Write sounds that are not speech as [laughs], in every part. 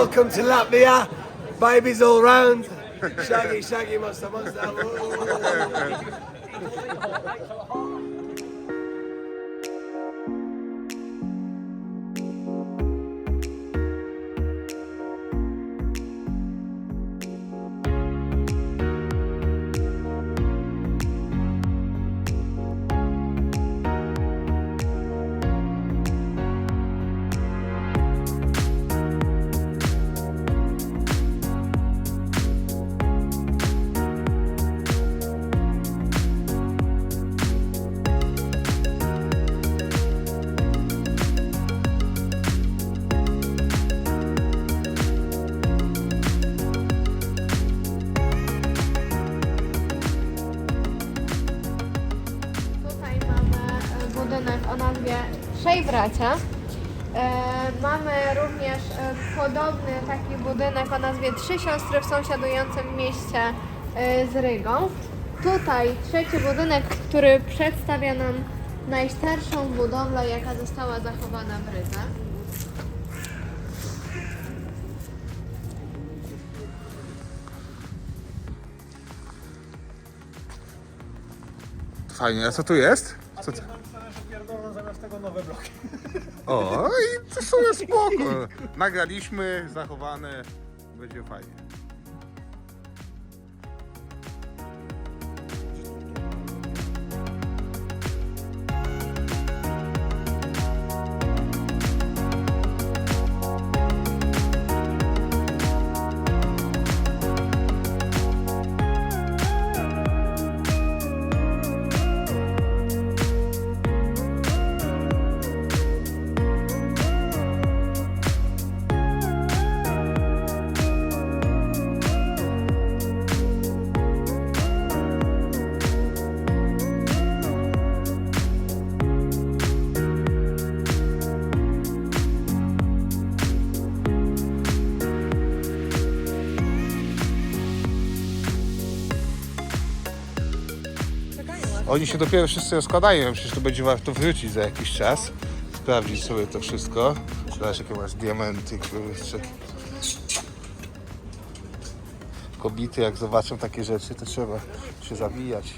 Welcome to Latvia. Babies all round. Shaggy, shaggy, monster, monster. [laughs] budynek o nazwie Trzej Bracia. E, mamy również e, podobny taki budynek o nazwie Trzy Siostry w sąsiadującym mieście e, z Rygą. Tutaj trzeci budynek, który przedstawia nam najstarszą budowlę, jaka została zachowana w Rydze. Fajnie, a co tu jest? Co to? Tego nowe bloki. O, i to sobie spoko. Nagraliśmy, zachowane, będzie fajnie. Oni się dopiero wszyscy rozkładają, przecież to będzie warto wrócić za jakiś czas. Sprawdzić sobie to wszystko. Zobacz jakie masz diamenty, kurczę. Kobiety jak zobaczą takie rzeczy, to trzeba się zawijać.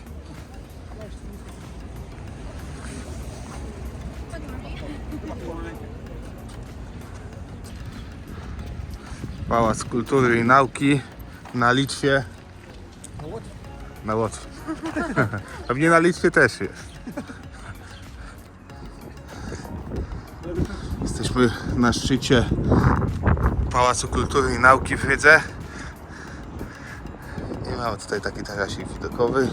Pałac Kultury i Nauki na Litwie. Na Łotwie. [laughs] Pewnie na Litwie też jest. Jesteśmy na szczycie Pałacu Kultury i Nauki w Rydze. I mamy tutaj taki tarasik widokowy.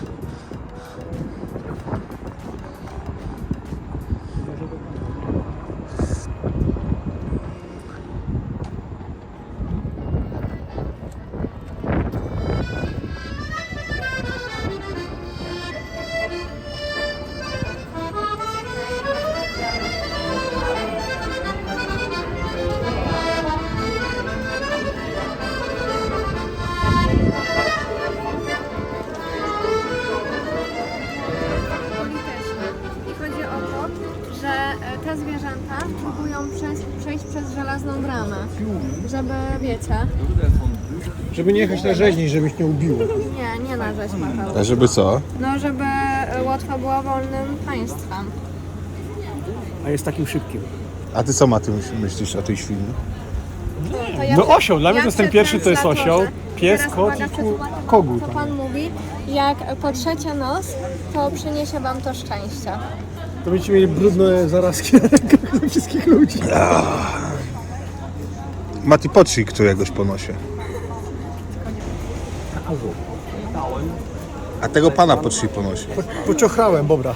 Żeby, wiecie, Żeby nie jechać na rzeźni, żebyś nie ubiło. nie, nie na rzeź Paweł. A żeby co? No, żeby e, Łotwa była wolnym państwem. A jest takim szybkim. A ty co ma ty myśl- myślisz o tej świni? To ja No przed- osioł, dla mnie to jest ten przed pierwszy, to jest translatorze. osioł, pies, Teraz kot uwaga, i ku- przetłumaczę wam, kogut. Co Pan mówi, jak potrzecie nos, to przyniesie Wam to szczęście. To będziecie mieli brudne zarazki na rękach ze wszystkich ludzi. Mati potrzyj któregoś po nosie. A tego pana potrzyj po nosie. Pociochrałem, bobra.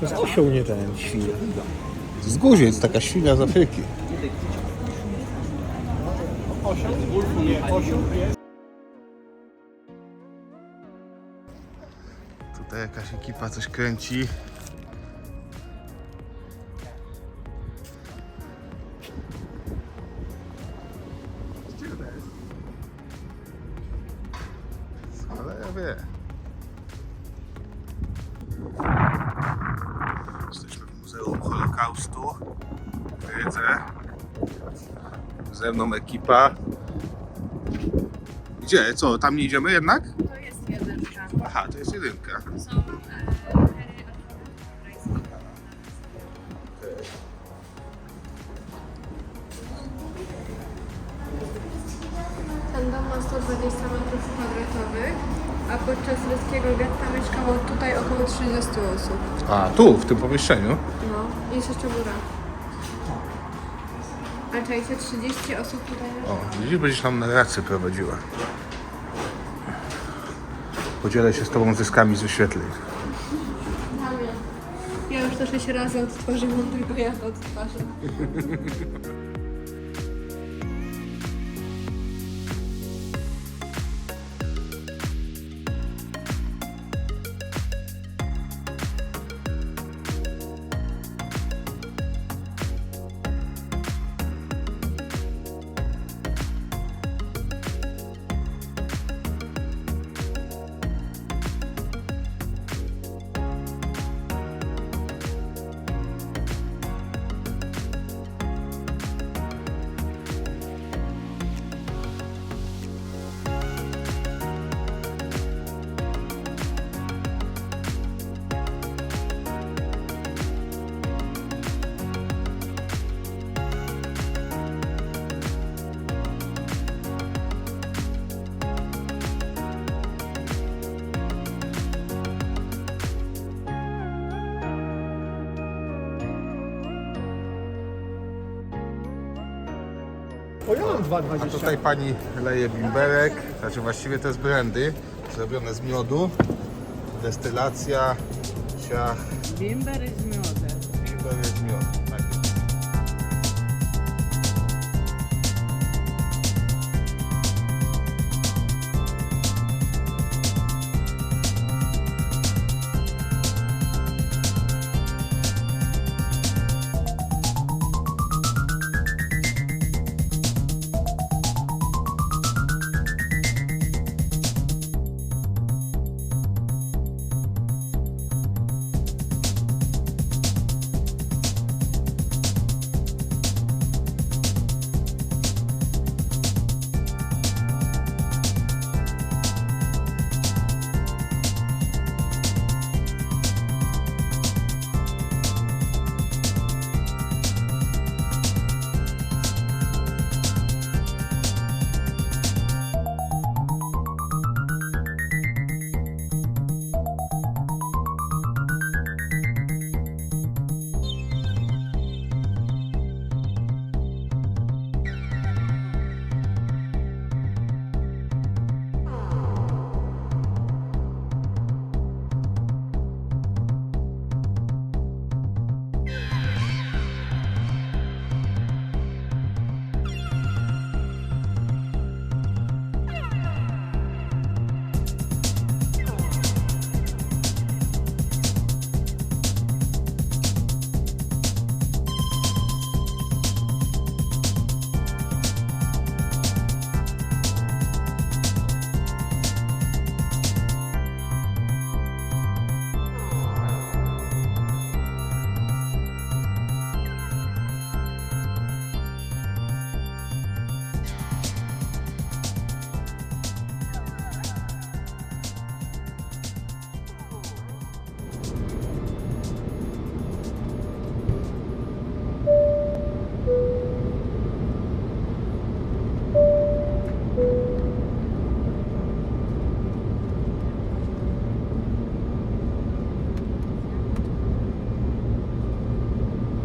To jest osioł, nie ten świnia. Z Górziec, taka świnia z Afryki. Osioł? Nie, osioł jest. Tutaj jakaś ekipa coś kręci. W Holokaustu. Wiedzę. Ze mną ekipa. Gdzie? Co? Tam nie idziemy jednak? To jest jedynka. Aha, to jest jedynka. Są e, Ten dom ma 120 m2, a podczas ryskiego getta mieszkało tutaj około 30 osób. A, tu, w tym pomieszczeniu. No, jest jeszcze góra. A czajcie, 30 osób tutaj O, widzisz, będziesz nam narrację prowadziła. Podzielę się z tobą zyskami z wyświetleń. Ja już to 6 razy odtworzyłam, tylko ja to odtwarzę. [laughs] O, ja mam A 2,20. tutaj pani leje bimberek, znaczy właściwie to jest brandy, zrobione z miodu, destylacja, ciach, Bimber z miodem. bimber jest miod.